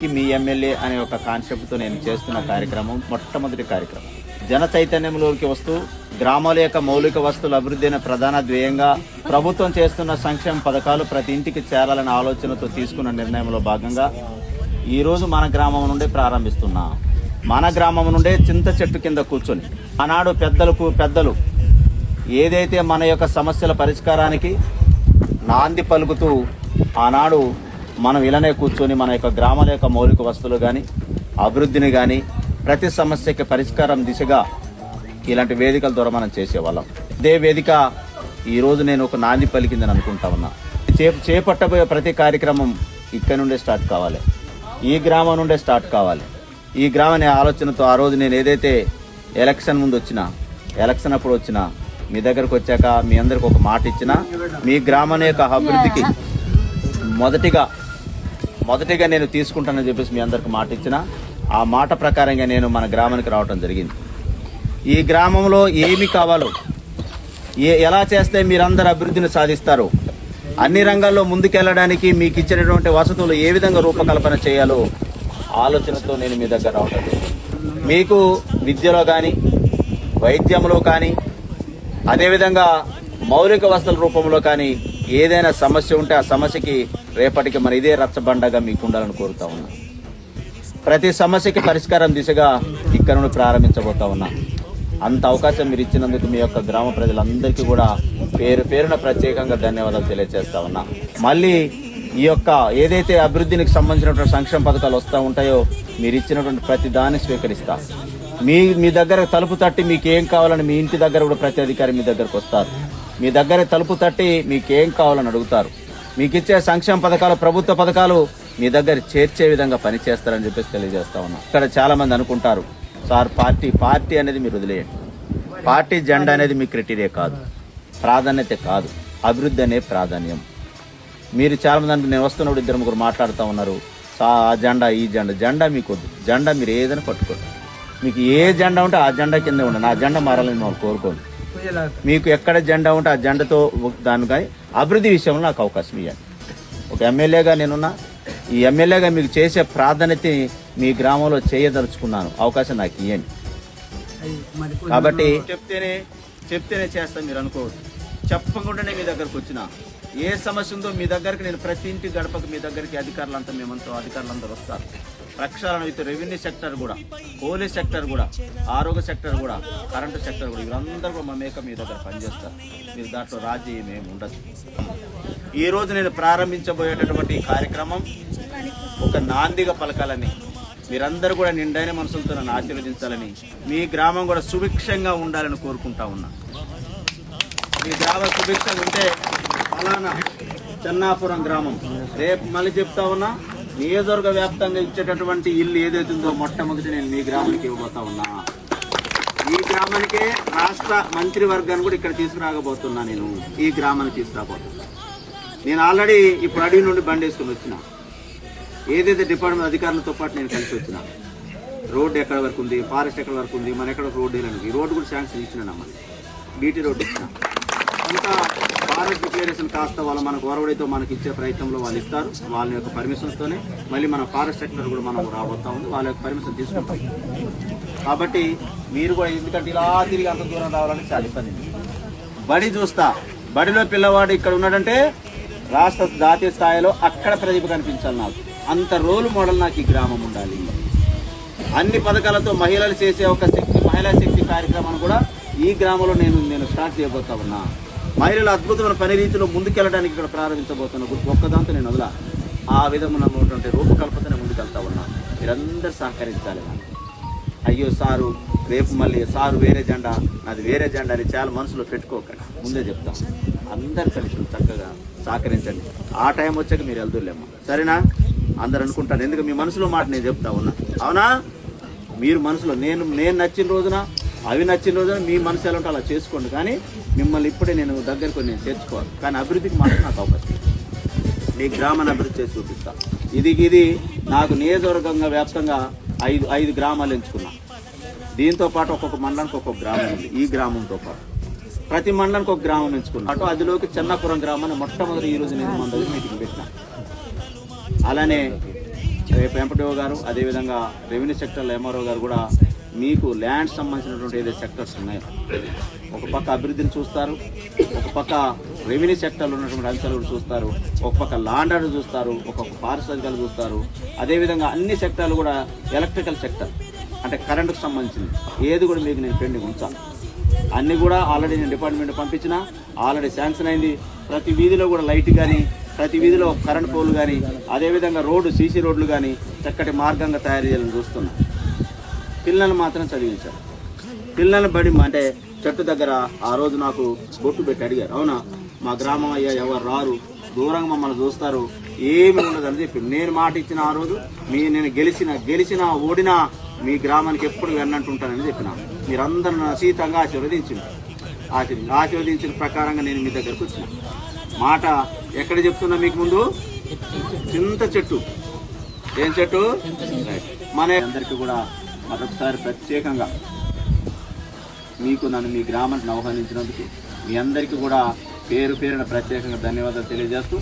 మీ MLA అనే ఒక కాన్సెప్ట్తో నేను చేస్తున్న కార్యక్రమం మొట్టమొదటి కార్యక్రమం. జన చైతన్యంలోకి వస్తూ గ్రామాల యొక్క మౌలిక వస్తువుల అభివృద్ధి అనే ప్రధాన ధ్యేయంగా ప్రభుత్వం చేస్తున్న సంక్షేమ పథకాలు ప్రతి ఇంటికి చేరాలనే ఆలోచనతో తీసుకున్న నిర్ణయంలో భాగంగా ఈరోజు మన గ్రామం నుండి ప్రారంభిస్తున్నాం. మన గ్రామం నుండే చింత చెట్టు కింద కూర్చొని ఆనాడు పెద్దలకు పెద్దలు ఏదైతే మన యొక్క సమస్యల పరిష్కారానికి నాంది పలుకుతూ ఆనాడు మనం ఇలానే కూర్చొని మన యొక్క గ్రామాల యొక్క మౌలిక వస్తువులు కానీ అభివృద్ధిని కానీ ప్రతి సమస్యకి పరిష్కారం దిశగా ఇలాంటి వేదికల ద్వారా మనం చేసేవాళ్ళం. ఇదే వేదిక ఈరోజు నేను ఒక నాంది పలికిందని అనుకుంటా ఉన్నా. చే చేపట్టబోయే ప్రతి కార్యక్రమం ఇక్కడ నుండే స్టార్ట్ కావాలి. ఈ గ్రామం నుండే స్టార్ట్ కావాలి. ఈ గ్రామం ఆలోచనతో ఆ రోజు నేను ఏదైతే ఎలక్షన్ ముందు వచ్చినా ఎలక్షన్ అప్పుడు వచ్చినా మీ దగ్గరకు వచ్చాక మీ అందరికి ఒక మాట ఇచ్చిన మీ గ్రామం యొక్క అభివృద్ధికి మొదటిగా మొదటిగా నేను తీసుకుంటానని చెప్పేసి మీ అందరికి మాట ఇచ్చిన ఆ మాట ప్రకారంగా నేను మన గ్రామానికి రావటం జరిగింది. ఈ గ్రామంలో ఏమి కావాలో ఏ ఎలా చేస్తే మీరందరూ అభివృద్ధిని సాధిస్తారు అన్ని రంగాల్లో ముందుకెళ్ళడానికి మీకు ఇచ్చినటువంటి వసతులు ఏ విధంగా రూపకల్పన చేయాలో ఆలోచనతో నేను మీ దగ్గర రావటం మీకు విద్యలో కానీ వైద్యంలో కానీ అదేవిధంగా మౌలిక వసతుల రూపంలో కానీ ఏదైనా సమస్య ఉంటే ఆ సమస్యకి రేపటికి మరి ఇదే రచ్చబండగా మీకు ఉండాలని కోరుతా ఉన్నా. ప్రతి సమస్యకి పరిష్కారం దిశగా ఇక్కడ నుండి ప్రారంభించబోతా ఉన్నా. అంత అవకాశం మీరు ఇచ్చినందుకు మీ యొక్క గ్రామ ప్రజలందరికీ కూడా పేరు పేరున ప్రత్యేకంగా ధన్యవాదాలు తెలియజేస్తా ఉన్నా. మళ్ళీ ఈ యొక్క ఏదైతే అభివృద్ధికి సంబంధించినటువంటి సంక్షేమ పథకాలు వస్తూ ఉంటాయో మీరు ఇచ్చినటువంటి ప్రతి దాన్ని స్వీకరిస్తా. మీ మీ దగ్గర తలుపు తట్టి మీకు ఏం కావాలని మీ ఇంటి దగ్గర కూడా ప్రతి అధికారి మీ దగ్గరకు వస్తారు. మీ దగ్గర తలుపు తట్టి మీకు ఏం కావాలని అడుగుతారు. మీకు ఇచ్చే సంక్షేమ పథకాలు ప్రభుత్వ పథకాలు మీ దగ్గర చేర్చే విధంగా పనిచేస్తారని చెప్పేసి తెలియజేస్తా ఉన్నా. ఇక్కడ చాలా మంది అనుకుంటారు సార్ పార్టీ పార్టీ అనేది మీరు వదిలేయండి. పార్టీ జెండా అనేది మీ క్రైటీరియా కాదు. ప్రాధాన్యత కాదు. అభివృద్ధి అనే ప్రాధాన్యం. మీరు చాలా మంది నేను వస్తున్నప్పుడు ఇద్దరు ముగ్గురు మాట్లాడుతూ ఉన్నారు. ఆ జెండా ఈ జెండా. జెండా మీకు వద్దు జెండా మీరు ఏదైనా పట్టుకోండి. మీకు ఏ జెండా ఉంటే ఆ జెండా కింద ఉండండి. ఆ జెండా మారాలని మేము కోరుకోండి. మీకు ఎక్కడ జెండా ఉంటే ఆ జెండాతో దాని కానీ అభివృద్ధి విషయంలో నాకు అవకాశం ఇవ్వండి. ఒక ఎమ్మెల్యేగా నేనున్నా ఈ ఎమ్మెల్యేగా మీకు చేసే ప్రాధాన్యత మీ గ్రామంలో చేయదలుచుకున్నాను. అవకాశం నాకు ఇవ్వండి. కాబట్టి చెప్తేనే చెప్తేనే చేస్తాను మీరు అనుకోవద్దు. చెప్పకుండానే మీ దగ్గరకు వచ్చిన ఏ సమస్య ఉందో మీ దగ్గరికి నేను ప్రతి ఇంటి గడపకు మీ దగ్గరికి అధికారులంతా మేమంతా అధికారులందరూ వస్తారు. ప్రక్షాళన విత్ రెవెన్యూ సెక్టర్ కూడా పోలీస్ సెక్టర్ కూడా ఆరోగ్య సెక్టర్ కూడా కరెంటు సెక్టర్ కూడా వీళ్ళందరూ కూడా మా మేక మీ దగ్గర పనిచేస్తారు. మీరు దాంట్లో రాజీ మేము ఉండదు. ఈరోజు నేను ప్రారంభించబోయేటటువంటి కార్యక్రమం ఒక నాందిగా పలకాలని మీరందరూ కూడా నిండైన మనసులతో నన్ను ఆశీర్వదించాలని మీ గ్రామం కూడా సుభిక్షంగా ఉండాలని కోరుకుంటా ఉన్నా. మీ గ్రామం సుభిక్షంగా ఉంటే ఫలానా చెన్నాపురం గ్రామం. రేపు మళ్ళీ చెప్తా ఉన్నా నియోజకవర్గ వ్యాప్తంగా ఇచ్చేటటువంటి ఇల్లు ఏదైతే ఉందో మొట్టమొదటి నేను మీ గ్రామానికి ఇవ్వబోతా ఉన్నా. ఈ గ్రామానికే రాష్ట్ర మంత్రివర్గాన్ని కూడా ఇక్కడ తీసుకురాగబోతున్నా నేను. ఈ గ్రామాన్ని తీసుకురాబోతున్నా నేను ఆల్రెడీ ఇప్పుడు అడవి నుండి బండి వేసుకుని వచ్చిన. ఏదైతే డిపార్ట్మెంట్ అధికారులతో పాటు నేను కలిసి వచ్చిన. రోడ్డు ఎక్కడ వరకు ఉంది? ఫారెస్ట్ ఎక్కడ వరకు ఉంది? మన ఎక్కడ రోడ్డు వేయాలని ఈ రోడ్డు కూడా శాంక్షన్ ఇచ్చిన మన బీటీ రోడ్డు ఇచ్చిన. కొంత ఫారెస్ట్ డిక్లరేషన్ కాస్త వాళ్ళు మన గౌరవడితో మనకి ఇచ్చే ప్రయత్నంలో వాళ్ళు ఇస్తారు. వాళ్ళ యొక్క పర్మిషన్స్తోనే మళ్ళీ మన ఫారెస్ట్ సెక్టర్ కూడా మనం రాబోతా ఉంది. వాళ్ళ యొక్క పర్మిషన్ తీసుకుంటాం. కాబట్టి మీరు కూడా ఎందుకంటే ఇలా తిరిగి అంత దూరం రావాలని చాలా ఇబ్బంది. బడి చూస్తా. బడిలో పిల్లవాడు ఇక్కడ ఉన్నాడంటే రాష్ట్ర జాతీయ స్థాయిలో అక్కడ ప్రతిభ కనిపించాలి నాకు. అంత రోల్ మోడల్ నాకు ఈ గ్రామం ఉండాలి. అన్ని పథకాలతో మహిళలు చేసే ఒక శక్తి మహిళా శక్తి కార్యక్రమాన్ని కూడా ఈ గ్రామంలో నేను నేను స్టార్ట్ చేయబోతా ఉన్నా. మహిళలు అద్భుతమైన పని రీతిలో ముందుకెళ్ళడానికి ఇక్కడ ప్రారంభించబోతున్నా ఒక్కదాంతో నేను వదల. ఆ విధమైనటువంటి రూపకల్పన ముందుకెళ్తా ఉన్నా. మీరందరూ సహకరించాలి నాకు. అయ్యో సారు రేపు మళ్ళీ సారు వేరే జెండా నాది వేరే జెండా అని చాలా మనసులో పెట్టుకోకండి. ముందే చెప్తాం. అందరు కలిసి చక్కగా సహకరించండి. ఆ టైం వచ్చాక మీరు వెళ్తులేమ్మా సరేనా? అందరు అనుకుంటాను ఎందుకు? మీ మనసులో మాట నేను చెప్తా ఉన్నా. అవునా? మీరు మనసులో నేను నేను నచ్చిన రోజున అవి నచ్చిన రోజున మీ మనసు ఎలా ఉంటే అలా చేసుకోండి. కానీ మిమ్మల్ని ఇప్పుడే నేను దగ్గరకు నేను చేర్చుకోవాలి. కానీ అభివృద్ధికి మాత్రం నాకు అవకాశం నీ గ్రామాన్ని అభివృద్ధి చేసి చూపిస్తా. ఇది ఇది నాకు నియోజకవర్గంగా వ్యాప్తంగా ఐదు ఐదు గ్రామాలు ఎంచుకున్నా. దీంతో పాటు ఒక్కొక్క మండలానికి ఒక్కొక్క గ్రామం ఉంది. ఈ గ్రామంతో పాటు. ప్రతి మండలానికి ఒక గ్రామం ఎంచుకున్నా. అటు అదిలోకి చెన్నపురం గ్రామాన్ని మొట్టమొదటి ఈరోజు నేను మన దగ్గర మీటింగ్ పెట్టిన. అలానే రేపు ఎంపటీఓ గారు అదేవిధంగా రెవెన్యూ సెక్టర్ ఎంఆర్ఓ గారు కూడా మీకు ల్యాండ్ సంబంధించినటువంటి ఏదైతే సెక్టర్స్ ఉన్నాయో ఒక పక్క అభివృద్ధిని చూస్తారు ఒక పక్క రెవెన్యూ సెక్టర్లో ఉన్నటువంటి అంశాలు కూడా చూస్తారు ఒక పక్క లాండ్ ఆర్డర్ చూస్తారు ఒక పారిశ్రామికాలు చూస్తారు. అదేవిధంగా అన్ని సెక్టార్లు కూడా ఎలక్ట్రికల్ సెక్టర్ అంటే కరెంటుకు సంబంధించింది. ఏది కూడా మీకు నేను పెండింగ్ ఉంచాను అన్నీ కూడా ఆల్రెడీ నేను డిపార్ట్మెంట్ పంపించిన ఆల్రెడీ శాంక్షన్ అయింది. ప్రతి వీధిలో కూడా లైట్ కానీ ప్రతి వీధిలో కరెంట్ పోల్ కానీ అదేవిధంగా రోడ్డు సీసీ రోడ్లు కానీ చక్కటి మార్గంగా తయారు చేయాలని చూస్తున్నాను పిల్లల్ని మాత్రం చదివించారు. పిల్లల్ని బడి అంటే చెట్టు దగ్గర ఆ రోజు నాకు బొట్టు పెట్టి అడిగారు. అవునా మా గ్రామం అయ్యా ఎవరు రారు దూరంగా మమ్మల్ని చూస్తారు ఏమి ఉండదని చెప్పి నేను మాట ఇచ్చిన ఆ రోజు మీ నేను గెలిచిన గెలిచిన ఓడినా మీ గ్రామానికి ఎప్పుడు వెన్నంటుంటానని చెప్పిన. మీరందరూ నా సీతంగా ఆశీర్వదించింది ఆశీర్వది ఆశీర్వదించిన ప్రకారంగా నేను మీ దగ్గరకు వచ్చిన. మాట ఎక్కడ చెప్తున్నా మీకు ముందు? చింత చెట్టు. ఏం చెట్టు. మన అందరికీ కూడా మరొకసారి ప్రత్యేకంగా మీకు నన్ను మీ గ్రామాన్ని ఆహ్వానించినందుకు మీ అందరికీ కూడా పేరు పేరున ప్రత్యేకంగా ధన్యవాదాలు తెలియజేస్తూ